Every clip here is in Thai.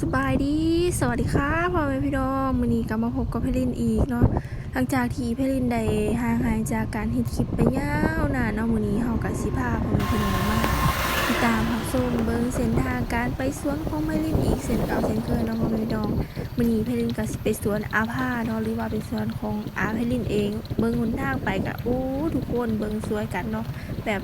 สบายดี สวัสดีค่ะพ่อแม่พี่น้องมื้อนี้กลับมาพบกับเพลินอีกเนาะ หลังจากที่เพลินได้ห่างหายจากการเฮ็ดคลิปไปยาวนานเนาะมื้อนี้เฮาก็สิพาพ่อแม่พี่น้องมาติดตามรับชมเบิ่งเส้นทางการไปสวนของเพลินอีกเส้นเก่าเส้นเคยเนาะพ่อแม่พี่น้องมื้อนี้เพลินก็สิไปสวนอาภาเนาะหรือว่าเป็นสวนของอาเพลินเอง เบิ่งหนทางไปก็โอ้ทุกคนเบิ่งสวยกันเนาะแบบ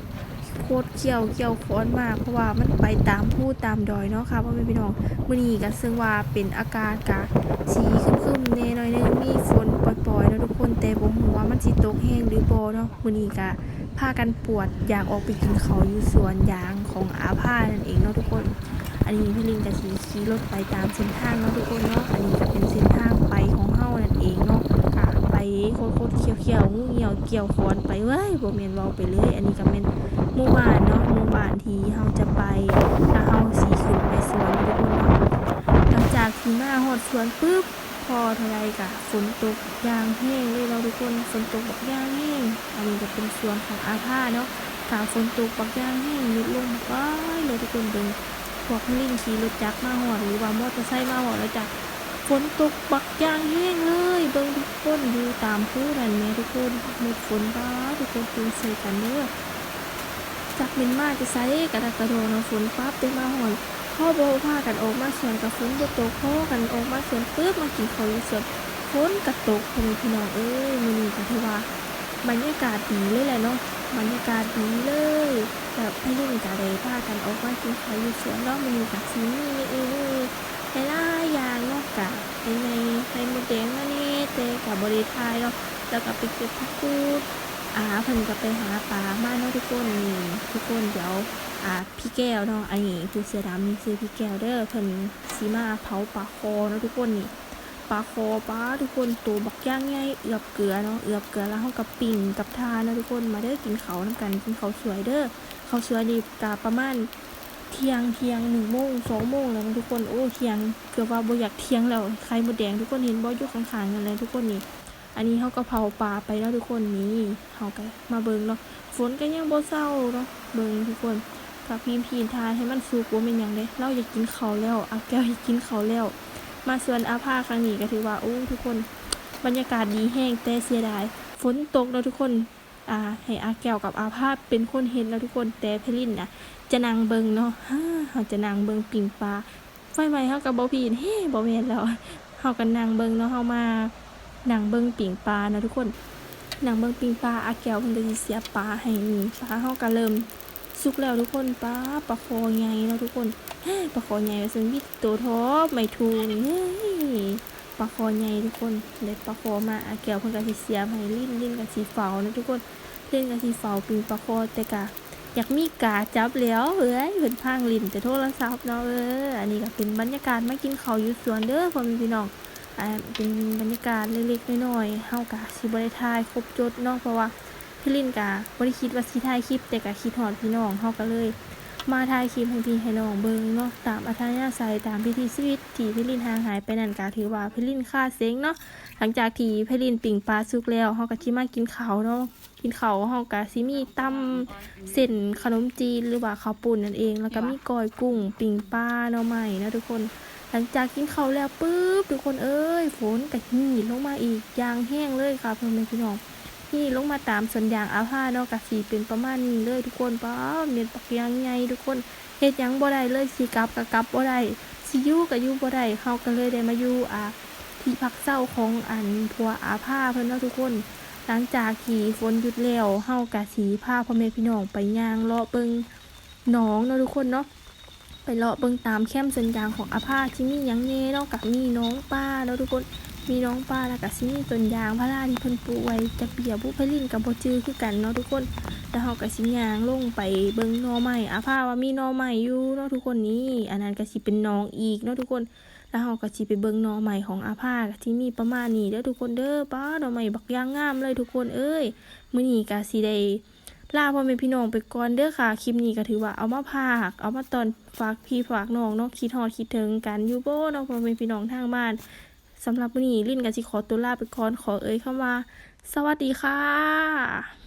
ตรเกี่ยวเกี่ยวค้อนมากเพราะว่ามันไปตามผู้ตามดอยเนาะค่ะพ่อแม่พี่น้องมื้อนี้ก็ซึ่งว่าเป็นอากาศกะสีครึมๆแน่หน่อยนึงมีฝนปล่อยๆเนาะทุกคนแต่บ่ฮู้ว่ามันสิตกแห้งหรือบ่เนาะมื้อนี้ก็พากันปวดอยากออกไปกินเขาอยู่สวนยางของอาภานั่นเองเนาะทุกคน อันนี้พี่ลิงก็สิขี่รถไปตามเส้นทางเนาะทุกคนเนาะอันนี้ก็เป็นเส้นทางไปของเฮานั่นเองเนาะค่ะไปโคตรๆเขียวๆงูเหี่ยวเกี่ยวค้อนไปเว้ยบ่แม่นเว้าไปเลย อันนี้ก็แม่น หมู่บ้านเนาะหมู่บ้านที่เฮาจะไปถ้าเฮาสีขึ้นไปสวนทุกคนเนาะหลังจากที่มาฮอด สวนปุ๊บพอเท่าไรกะฝนตกยางแห้งเลยเราทุกคนฝนตกบักยางแห้งอันนี้ก็เป็นสวนของอาภาเนาะถ้าฝนตกบักยางแห้งลดลงไปเลยทุกคนเบิ่งพวกลิงขี่รถจักรมาฮอดหรือว่ามอเตอร์ไซค์มาฮอดแล้วจ้ะฝนตกบักยางแห้งเลยเบิ่งทุกคนอยู่ตามผู้นั่นแหม่ทุกคนหมดฝนบ้าทุกคนตื่นใส่กันเด้อจากมินมาจะใส่กระดากกระโดดเนาะฝนปั๊บได้มาหอน พ่อโบพากันออกมาสวนกับฝนบ่ตกพ่อกันออกมาสวนปึ๊บมากินข้าวอยู่สวนฝนกระตกพ่อแม่พี่น้องเอ้ยมื้อนี้ก็ถือว่าบรรยากาศดีเลยแหละเนาะบรรยากาศดีเลยแบบให้ลุงกะได้พากันออกมากินข้าวอยู่สวนเนาะมื้อนี้ก็สิมีเออหลายๆอย่างเนาะกะในในในหมดแดงมานี่แต่กับบริทายเนาะแล้วก็ไปเก็บผักกูด อาเพิ่นก็ไปหาปลามาเนาะทุกคนนี่ทุกคนเดี๋ยวอ่าพี่แก้วเนาะไอ้ผู้เสือดำนี่คือพี่แก้วเด้อเพิ่นสิมาเผาปลาคอเนาะทุกคนนี่ปลาคอปลาทุกคนตัวบักย่างใหญ่เอือบเกลือเนาะเอือบเกลือแล้วเฮากับปิ่งกับทาเนาะทุกคนมาเด้อกินเข้าวนํกันกินเขาสวยเด้อเขาสวยนี่กะประมาณเที่ยงเที่ยงหนึ่งโมงสองโมงแล้วนะทุกคนโอ้เที่ยงเกือบว่าบ่อยากเที่ยงแล้วไข่มดแดงทุกคนเห็นบ่อยู่ข้างๆกันเลยทุกคนนี่ อันนี้เขาก็เผาปลาไปแล้วทุกคนนี่เขาก็มาเบิงเนาะฝนก็ยังโบเศร้าเนาะเบิงทุกคนกับพีมพีนทายให้มันสุกว่าเป็นยังเด้เราอยากกินเขาแล้วอาแก้วอยากกินเขาแล้ว มาสวนอาภาครั้งนี้ก็ถือว่าโอ้ทุกคน บรรยากาศดีแห้งแต่เสียดายฝนตกเนาะทุกคนอ่าให้อาแก้วกับอาภาเป็นคนเห็นแล้วทุกคนแต่เพลินนะจะนั่งเบิงเนาะฮ่าเขาจะนั่งเบิงปิ่งปลาไฟไหม้เขากับบ่พีนเฮ้บ่แม่นแล้วเขากันนั่งเบิงเนาะเขามา หนังเบิงปิ่งปลานะทุกคนหนังเบิงปิ่งปลาอาแก้วเพิ่นก็สิเสียปลาให้ปลาเฮาก็เริ่มสุกแล้วทุกคนปลาปลาคอใหญ่เนาะทุกคนปลาคอใหญ่ซึ่งมีตัวทอปไม่ทูนี่เฮ้ยปลาคอใหญ่ทุกคนได้ปลาคอมาอาแก้วเพิ่นก็สิเสียให้ลิ้นลิ้นก็สิเฝ้านะทุกคนเลิ้นก็สิเฝ้าปิงปลาคอแต่กะอยากมีกาจับแล้วเอ้ยเพิ่นพางลิ้นแต่โทรศัพท์เนาะเอออันนี้ก็เป็นบรรยากาศมากินข้าวอยู่สวนเด้อพ่อแม่พี่น้อง เป็นบรรยากาศเล็กๆน้อยๆเฮากะสิบ่ได้ถ่ายครบจดเนาะเพราะว่าพี่ลินกะบ่ได้คิดว่าสิถ่ายคลิป แต่กะคิดฮอดพี่น้องเฮาก็เลย มาถ่ายคลิปให้พี่ให้น้องเบิ่งเนาะตามอัธยาศัยตามพิธีชีวิตที่พี่ลินห่างหายไปนั่นกะถือว่าพี่ลินค่าเซ็งเนาะหลังจากที่พี่ลินปิ่งปลาสุกแล้วเฮาก็สิมากินข้าวเนาะกินเขาเฮาก็สิมีตำเส้นขนมจีนหรือว่าข้าวปุ้นนั่นเอง แล้วก็มีกอยกุ้ง ปิ่งปลาเนาะใหม่นะทุกคน หลังจากกินข้าวแล้วปุ๊บทุกคนเอ้ยฝนกะหี่ลงมาอีกยางแห้งเลยค่ะเพื่อนพี่น้องหี่ลงมาตามสวนยางอาผ้าเนาะกะสีเป็นประมาณนี้เลยทุกคนป้าเม็ดปักยางใหญ่ทุกคนเฮ็ดยังบ่ได้เลยสิกลับกะกลับบ่ได้สิยู่กะยู่บ่ได้เฮาก็เลยได้มาอยู่อ่าที่พักเศร้าของอันพัวอาผ้าเพิ่นเนาะทุกคน หลังจากที่ฝนหยุดแล้วเฮากะสีพาพ่อแม่พี่น้องไปยางเลาะเบิงหนองเนาะทุกคนเนาะ เลาะเบิ่งตามแคมป์สัญญางของอาภาที่มียังแน่เนาะกับมีน้องป้าแล้วทุกคนมีน้องป้าแล้วก็สิมีต้นยางพาราที่เพิ่นปลูกไว้จะเปียบุพลินกับบ่จือคือกันเนาะทุกคนแล้วเฮาก็สิยางลงไปเบิ่งหน่อไม้อาภาว่ามีหน่อไม้อยู่เนาะทุกคนนี่อันนั้นก็สิเป็นหนองอีกเนาะทุกคนแล้วเฮาก็สิไปเบิ่งหน่อไม้ของอาภาที่มีประมาณนี้เด้อทุกคนเด้อป้าหน่อไม้บักย่างงามเลยทุกคนเอ้ยมื้อนี้ก็สิได้ ลาพ่อแม่พี่น้องไปก่อนเด้อค่ะ คลิปนี้ก็ถือว่าเอามาพากเอามาตอนฝากพี่ฝากน้องเนาะคิดฮอดคิดถึงกันอยู่บ่เนาะพ่อแม่พี่น้องทางบ้านสำหรับวันนี้ลิ้นกับสิขอตัวลาไปก่อนขอเอ่ยเข้ามา สวัสดีค่ะ